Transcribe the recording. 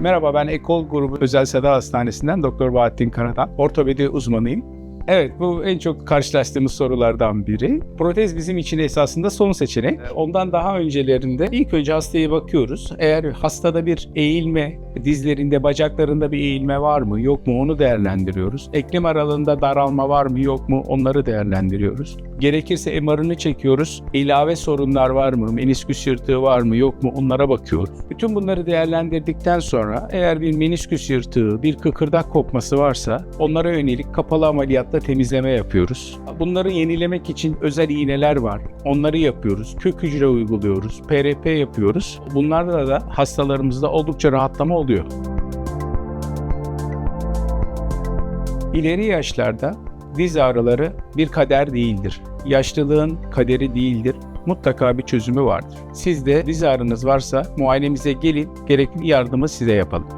Merhaba ben Ekol Grubu Özel Seda Hastanesi'nden Doktor Bahattin Karadan. Ortopedi uzmanıyım. Evet bu en çok karşılaştığımız sorulardan biri. Protez bizim için esasında son seçenek. Ondan daha öncelerinde ilk önce hastaya bakıyoruz. Eğer hastada bir eğilme, dizlerinde, bacaklarında bir eğilme var mı yok mu onu değerlendiriyoruz. Eklem aralığında daralma var mı yok mu onları değerlendiriyoruz. Gerekirse MR'ını çekiyoruz. İlave sorunlar var mı, menisküs yırtığı var mı yok mu onlara bakıyoruz. Bütün bunları değerlendirdikten sonra eğer bir menisküs yırtığı, bir kıkırdak kopması varsa onlara yönelik kapalı ameliyatta temizleme yapıyoruz. Bunları yenilemek için özel iğneler var. Onları yapıyoruz. Kök hücre uyguluyoruz. PRP yapıyoruz. Bunlarla da hastalarımızda oldukça rahatlama oluyor. İleri yaşlarda diz ağrıları bir kader değildir. Yaşlılığın kaderi değildir. Mutlaka bir çözümü vardır. Siz de diz ağrınız varsa muayenemize gelin, gerekli yardımı size yapalım.